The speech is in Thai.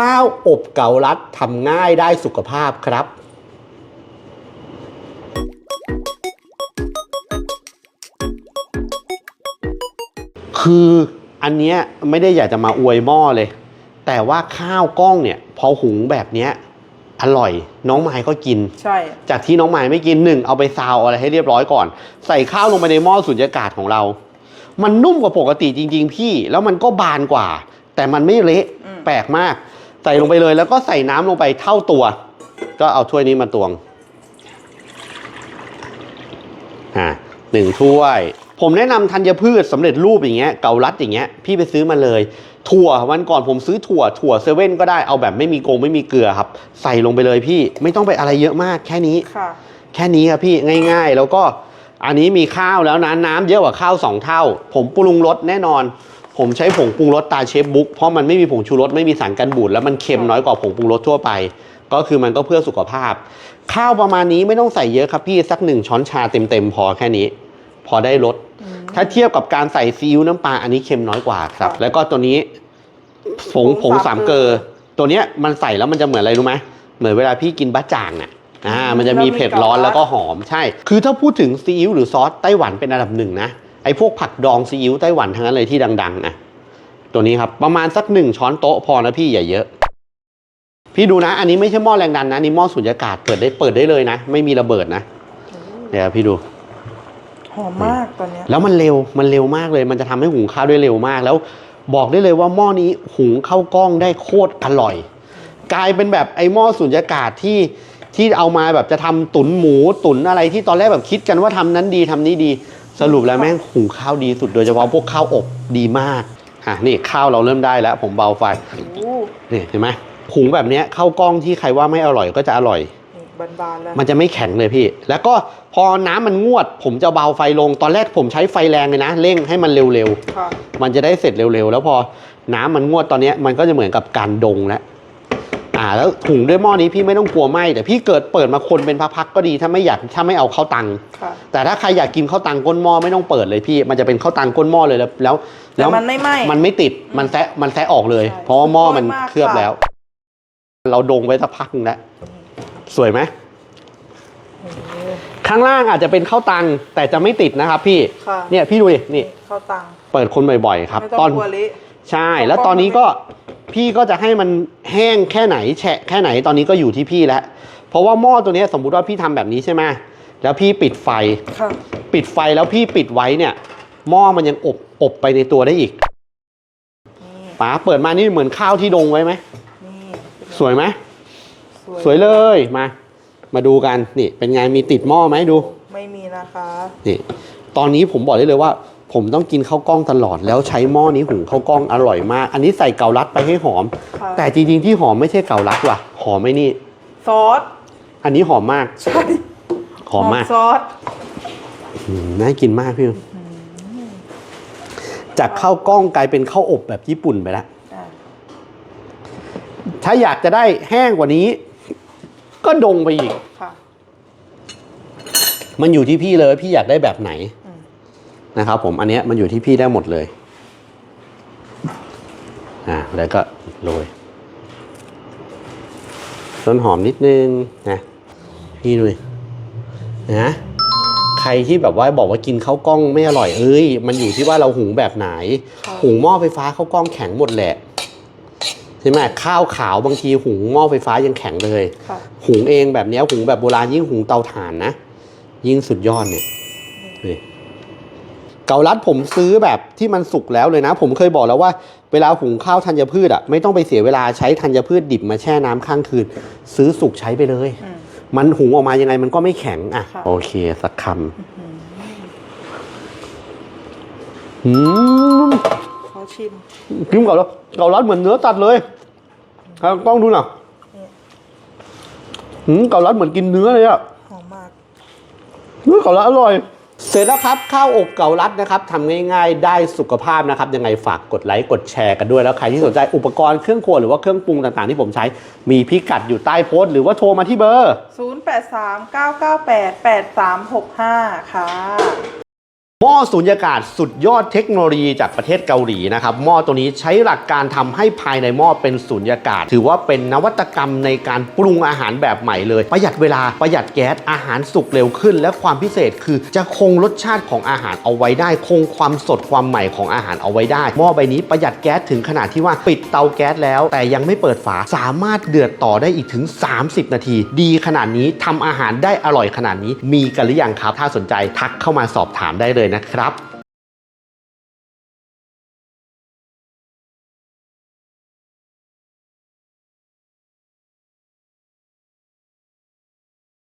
ข้าวอบเกาลัดทำง่ายได้สุขภาพครับคืออันเนี้ยไม่ได้อยากจะมาอวยหม้อเลย แต่ว่าข้าวกล้องเนี่ย พอหุงแบบเนี้ยอร่อยน้องไม้ก็กิน ใช่ จากที่น้องไม้ไม่กินหนึ่งเอาไปซาวอะไรให้เรียบร้อยก่อน ใส่ข้าวลงไปในหม้อสุญญากาศของเรา มันนุ่มกว่าปกติจริง ๆ พี่ แล้วมันก็บานกว่า แต่มันไม่เละแปลกมาก ใส่ลงไปเลยแล้วก็ใส่น้ำลงไปเท่าตัว ก็เอาถ้วยนี้มาตวงอ่าหนึ่งถ้วย ผมแนะนำธัญพืชสำเร็จรูปอย่างเงี้ยเกาลัดอย่างเงี้ยพี่ไปซื้อมาเลย ถั่ววันก่อนผมซื้อถั่ว ถั่วเซเว่นก็ได้เอาแบบไม่มีโกงไม่มีเกลือครับ ใส่ลงไปเลยพี่ไม่ต้องไปอะไรเยอะมากแค่นี้ค่ะแค่นี้ครับพี่ง่าย ๆ แล้วก็อันนี้มีข้าวแล้วนะน้ำเยอะกว่าข้าวสองเท่า ผมปรุงรสแน่นอน ผมใช้ผงปรุงรสตาเชฟบุ๊กเพราะมันไม่มีผงชูรสไม่มีสารกันบูดแล้วมันเค็มน้อยกว่าผงปรุงรสทั่วไป ก็คือมันก็เพื่อสุขภาพ ข้าวประมาณนี้ไม่ต้องใส่เยอะครับพี่สักหนึ่งช้อนชาเต็มๆพอแค่นี้ พอได้รสถ้าเทียบกับการใส่ซีอิ๊วน้ำปลาอันนี้เค็มน้อยกว่าครับค่ะแล้วก็ตัวนี้ผงผงสามเกลอตัวเนี้ยมันใส่แล้วมันจะเหมือนอะไรรู้ไหมเหมือนเวลาพี่กินบะจ่างอะอ่ามันจะมีเผ็ดร้อนแล้วก็หอมใช่ คือถ้าพูดถึงซีอิ๊วหรือซอสไต้หวันเป็นอันดับหนึ่งนะ ไอ้พวกผักดองซีอิ๊วไต้หวันทั้งนั้นเลยที่ดังๆนะตัวนี้ครับประมาณสักหนึ่งช้อนโต๊ะพอนะพี่อย่าเยอะ พี่ดูนะ อันนี้ไม่ใช่หม้อแรงดันนะอันนี่หม้อสุญญากาศเปิดได้เปิดได้เลยนะ ไม่มีระเบิดนะเดี๋ยวพี่ดูหอมมากตอนเนี้ยแล้วมันเร็วมันเร็วมากเลย มันจะทำให้หุงข้าวได้เร็วมาก แล้วบอกได้เลยว่าหม้อนี้หุงข้าวกล้องได้โคตรอร่อย กลายเป็นแบบไอ้หม้อสุญญากาศที่ที่เอามาแบบจะทำตุ๋นหมูตุ๋นอะไรที่ตอนแรกแบบคิดกันว่าทำนั้นดีทำนี้ดี สรุปแล้วแม่งหุงข้าวดีสุดโดยเฉพาะพวกข้าวอบดีมากอะนี่ข้าวเราเริ่มได้แล้ว ผมเบาไฟโอ้นี่เห็นไหมหุงแบบเนี้ยข้าวกล้องที่ใครว่าไม่อร่อยก็จะอร่อยนี่บานๆแล้วมันจะไม่แข็งเลยพี่ แล้วก็พอน้ำมันงวด ผมจะเบาไฟลงตอนแรกผมใช้ไฟแรงเลยนะเร่งให้มันเร็วค่ะๆมันจะได้เสร็จเร็วๆ แล้วพอน้ำมันงวดตอนเนี้ยมันก็จะเหมือนกับการดงแล้ว อ่าแล้วถุงด้วยหม้อนี้พี่ไม่ต้องกลัวไหมแต่พี่เกิดเปิดมาคนเป็นพักๆก็ดีถ้าไม่อยากถ้าไม่เอาเข้าวตังค่ะแต่ถ้าใครอยากกินข้าวตังก้นหม้อไม่ต้องเปิดเลยพี่ มันจะเป็นข้าวตังก้นหม้อเลยแล้วแล้วแต่มันไม่ไหม้ มันไม่ติดมันแซะมันแซะออกเลย ใช่เพราะว่าหม้อมันสุดยอดมากเคลือบค่ะ แล้ว เราดงไว้สักพักหนึงแล้วสวยไหมโอ้โหข้างล่างอาจจะเป็นข้าวตังแต่จะไม่ติดนะครับ พี่ค่ะเนี่ยพี่ดูดินี่ข้าวตังเปิดคนบ่อยๆครับ ไม่ตต้ออนงกลัวเละ ใช่ แล้วตอนนี้ก็พี่ก็จะให้มันแห้งแค่ไหนแฉะแค่ไหนตอนนี้ก็อยู่ที่พี่แล้ว เพราะว่าหม้อตัวเนี้ยสมมุติว่าพี่ทำแบบนี้ใช่ไหมแล้วพี่ปิดไฟค่ะปิดไฟแล้วพี่ปิดไว้เนี่ยหม้อมันยังอบอบไปในตัวได้อีกนี่ป๋าเปิดมานี่เหมือนข้าวที่ดงไว้ไหมนี่สวยไหมสวยเลยมา มาดูกันนี่เป็นไงมีติดหม้อไหมดู ไม่มีนะคะนี่ตอนนี้ผมบอกได้เลยว่า ผมต้องกินข้าวกล้องตลอดแล้วใช้หม้อนี้หุงข้าวกล้องอร่อยมาก อันนี้ใส่เกาลัดไปให้หอม ค่ะ แต่จริงๆที่หอมไม่ใช่เกาลัดว่ะ หอมไม่นี่ ซอสอันนี้หอมมาก ใช่หอมมากซอสอืมน่ากินมากพี่จากข้าวกล้องกลายเป็นข้าวอบแบบญี่ปุ่นไปแล้ว อะถ้าอยากจะได้แห้งกว่านี้ ก็ดงไปอีก ค่ะ มันอยู่ที่พี่เลยว่าพี่อยากได้แบบไหนอืม นะครับผมอันเนี้ยมันอยู่ที่พี่ได้หมดเลยอ่าแล้วก็โรยต้นหอมนิดนึงนะพี่ดูดินะใครที่แบบว่าบอกว่ากินข้าวกล้องไม่อร่อยเอ้ยมันอยู่ที่ว่าเราหุงแบบไหนค่ะหุงหม้อไฟฟ้าข้าวกล้องแข็งหมดแหละใช่ไหมข้าวขาวบางทีหุงหม้อไฟฟ้ายังแข็งเลยค่ะหุงเองแบบเนี้ยหุงแบบโบราณยิ่งหุงเตาถ่านนะ ยิ่งสุดยอดเนี่ยนี่ เกาลัดผมซื้อแบบที่มันสุกแล้วเลยนะ ผมเคยบอกแล้วว่าเวลาหุงข้าวธัญพืชอะไม่ต้องไปเสียเวลาใช้ธัญพืชดิบมาแช่น้ำข้างคืน ซื้อสุกใช้ไปเลยอืมมันหุงออกมายังไงมันก็ไม่แข็งอะค่ะโอเคสักคำอืมเขาชิมกินเกาลัดเกาลัดเหมือนเนื้อตัดเลยครับกล้องดูหน่อยนี่อืมเกาลัดเหมือนกินเนื้อเลยอะหอมมากเนื้อเกาลัดอร่อย เสร็จแล้วครับข้าวอบเกาลัดนะครับทำง่ายๆได้สุขภาพนะครับยังไงฝากกดไลค์กดแชร์กันด้วยแล้วใครที่สนใจอุปกรณ์เครื่องครัวหรือว่าเครื่องปรุงต่างๆที่ผมใช้มีพิกัดอยู่ใต้โพสต์หรือว่าโทรมาที่เบอร์ 0 8 3 9 9 8 8 3 6 5 ค่ะ หม้อสูญญากาศสุดยอดเทคโนโลยีจากประเทศเกาหลีนะครับหม้อตัวนี้ใช้หลักการทำให้ภายในหม้อเป็นสูญญากาศ ถือว่าเป็นนวัตกรรมในการปรุงอาหารแบบใหม่เลย ประหยัดเวลาประหยัดแก๊สอาหารสุกเร็วขึ้น และความพิเศษคือจะคงรสชาติของอาหารเอาไว้ได้ คงความสดความใหม่ของอาหารเอาไว้ได้หม้อใบนี้ประหยัดแก๊สถึงขนาดที่ว่าปิดเตาแก๊สแล้ว แต่ยังไม่เปิดฝาสามารถเดือดต่อได้อีกถึง 30 นาที ดีขนาดนี้ทำอาหารได้อร่อยขนาดนี้มีกันหรือยังครับ ถ้าสนใจทักเข้ามาสอบถามได้เลยนะครับ